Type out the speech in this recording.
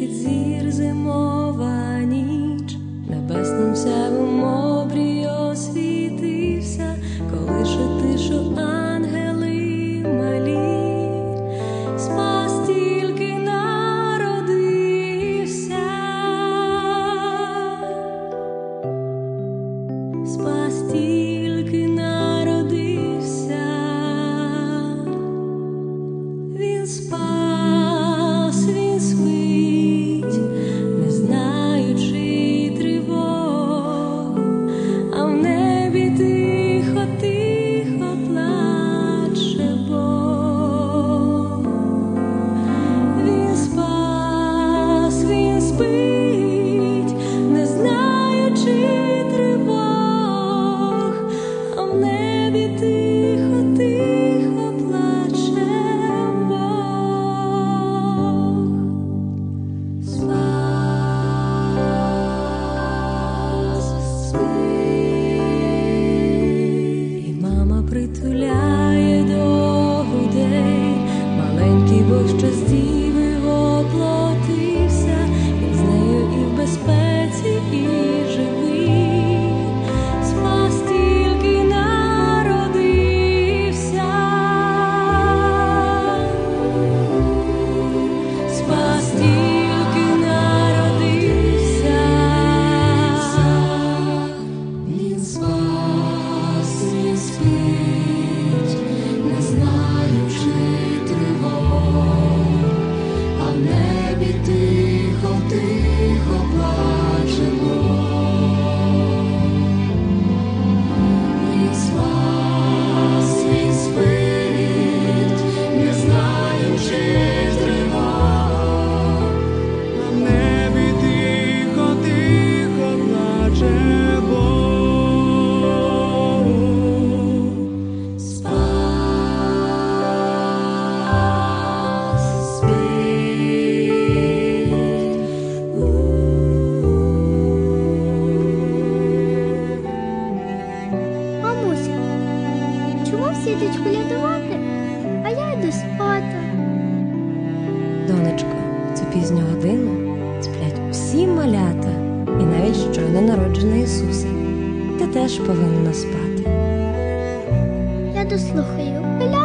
e dizeres amor. всі йдуть колядувати, а я йду спати. Донечко, цю пізню годину сплять всі малята і навіть щойно народжений Ісусе. Ти теж повинна спати. Я дослухаю.